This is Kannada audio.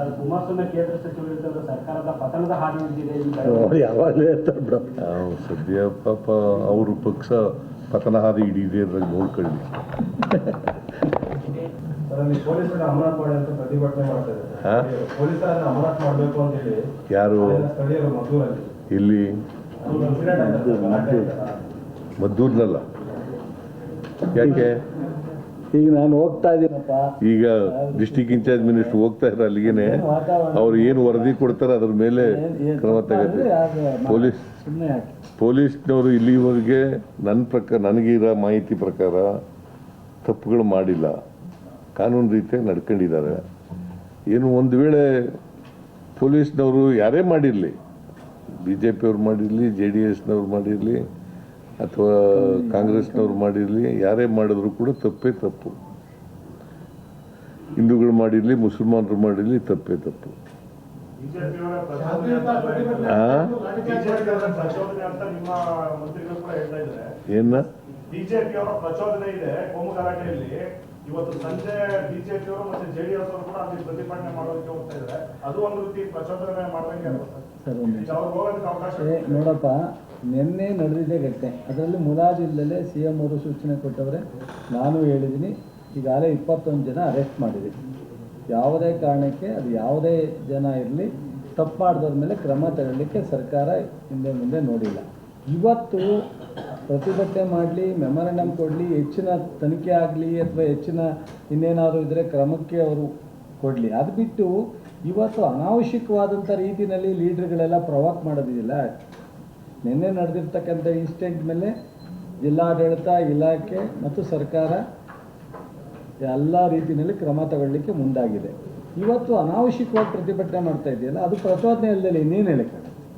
ಅದು ಕುಮಾರಸ್ವಾಮಿ ಕೇಂದ್ರ ಸಚಿವರಿದ್ದಾಗ ಸರ್ಕಾರದ ಪತನದ ಹಾದಿ ಹಿಡಿದಿದೆ ಈ ಬಾರಿ. ಯಾವಾಗಲೇ ಇರ್ತಾರೆ ಬಿಡು. ಅವ್ರು ಸದ್ಯ ಪಾಪ ಅವರು ಪಕ್ಷ ಪತನ ಹಾದಿ ಹಿಡಿದಿದೆ ಅದ್ರಲ್ಲಿ ನೋಡ್ಕೊಳ್ಳಿ. ಸರ್ ಅಲ್ಲಿ ಪೊಲೀಸರನ್ನ ಅಂತ ಪ್ರತಿಭಟನೆ ಮಾಡ್ತಾ ಪೊಲೀಸರನ್ನ ಅಮಾನತ್ ಮಾಡಬೇಕು ಅಂತ ಹೇಳಿ ಯಾರು? ಇಲ್ಲಿ. ಮದ್ದೂರ್ನಲ್ಲ. ಯಾಕೆ? ಈಗ ನಾನು ಹೋಗ್ತಾ ಇದ್ದೀನಪ್ಪ. ಈಗ ಡಿಸ್ಟಿಕ್ ಇನ್ಚಾರ್ಜ್ ಮಿನಿಸ್ಟರ್ ಹೋಗ್ತಾ ಇರೋ ಅಲ್ಲಿಗೆ ಅವ್ರು ಏನು ವರದಿ ಕೊಡ್ತಾರೆ ಅದ್ರ ಮೇಲೆ ಕ್ರಮ ತಗತ್ತೆ ಪೊಲೀಸ್ ಪೊಲೀಸ್ನವರು ಇಲ್ಲಿವರೆಗೆ ನನ್ನ ಪ್ರಕಾರ ನನಗಿರೋ ಮಾಹಿತಿ ಪ್ರಕಾರ ತಪ್ಪುಗಳು ಮಾಡಿಲ್ಲ. ಕಾನೂನು ರೀತಿಯಾಗಿ ನಡ್ಕೊಂಡಿದ್ದಾರೆ. ಏನು ಒಂದು ವೇಳೆ ಪೊಲೀಸ್ನವರು ಯಾರೇ ಮಾಡಿರಲಿ ಬಿ ಜೆ ಪಿಯವ್ರು ಮಾಡಿರಲಿ ಜೆ ಡಿ ಎಸ್ನವ್ರು ಮಾಡಿರಲಿ ಅಥವಾ ಕಾಂಗ್ರೆಸ್ನವ್ರು ಮಾಡಿರಲಿ, ಯಾರೇ ಮಾಡಿದ್ರು ಕೂಡ ತಪ್ಪೇ ತಪ್ಪು. ಹಿಂದೂಗಳು ಮಾಡಿರಲಿ, ಮುಸಲ್ಮಾನರು ಮಾಡಿರಲಿ ತಪ್ಪೇ ತಪ್ಪು. ಬಿಜೆಪಿಯವರ ಪ್ರಚೋದನೆ ಅಂತ ಪ್ರಚೋದನೆ ಏನ? ಇದೆ ಕೋಮು ಗಲಾಟೆಯಲ್ಲಿ ಇವತ್ತು ಸಂಜೆ ಬಿಜೆಪಿಯವರು ಮತ್ತೆ ಜೆಡಿಎಸ್ ಅವರು ಕೂಡ ಅಲ್ಲಿ ಪ್ರತಿಭಟನೆ ಮಾಡೋದಕ್ಕೆ ಹೋಗ್ತಾ ಇದ್ದಾರೆ ಅದು ಒಂದು ರೀತಿ ಪ್ರಚೋದನೆ ಮಾಡ್ದಂಗೆ ಅಲ್ವಾ ಸರ್ ಒಂದು ನೋಡಪ್ಪ ನಿನ್ನೆ ನಡೆದಿದ್ದೇ ಘಟನೆ ಅದರಲ್ಲಿ ಮುಲಾಜಿಲ್ಲದೆ ಸಿ ಎಂ ಅವರು ಸೂಚನೆ ಕೊಟ್ಟವರೇ ನಾನು ಹೇಳಿದ್ದೀನಿ ಈಗಾಗಲೇ ಇಪ್ಪತ್ತೊಂದು ಜನ ಅರೆಸ್ಟ್ ಮಾಡಿದೆ. ಯಾವುದೇ ಕಾರಣಕ್ಕೆ ಅದು ಯಾವುದೇ ಜನ ಇರಲಿ ತಪ್ಪು ಮಾಡಿದವ್ರ ಮೇಲೆ ಕ್ರಮ ತಗೊಳ್ಳಿಕ್ಕೆ ಸರ್ಕಾರ ಹಿಂದೆ ಮುಂದೆ ನೋಡಿಲ್ಲ. ಇವತ್ತು ಪ್ರತಿಭಟನೆ ಮಾಡಲಿ ಮೆಮೊರಂಡಮ್ ಕೊಡಲಿ ಹೆಚ್ಚಿನ ತನಿಖೆ ಆಗಲಿ ಅಥವಾ ಹೆಚ್ಚಿನ ಇನ್ನೇನಾದರೂ ಇದ್ದರೆ ಕ್ರಮಕ್ಕೆ ಅವರು ಕೊಡಲಿ. ಅದು ಬಿಟ್ಟು ಇವತ್ತು ಅನಾವಶ್ಯಕವಾದಂಥ ರೀತಿಯಲ್ಲಿ ಲೀಡ್ರ್ಗಳೆಲ್ಲ ಪ್ರವಾಕ್ ಮಾಡೋದಿಲ್ಲ ನಿನ್ನೆ ನಡೆದಿರ್ತಕ್ಕಂಥ ಇನ್ಸಿಡೆಂಟ್ ಮೇಲೆ ಜಿಲ್ಲಾಡಳಿತ, ಇಲಾಖೆ ಮತ್ತು ಸರ್ಕಾರ ಎಲ್ಲ ರೀತಿಯಲ್ಲಿ ಕ್ರಮ ತಗೊಳ್ಳಿಕ್ಕೆ ಮುಂದಾಗಿದೆ. ಇವತ್ತು ಅನಾವಶ್ಯಕವಾಗಿ ಪ್ರತಿಭಟನೆ ಮಾಡ್ತಾ ಇದೆಯಲ್ಲ, ಅದು ಪ್ರಚೋದನೆ ಇಲ್ಲದೆ ಇನ್ನೇನು ಹೇಳಕ್ಕೆ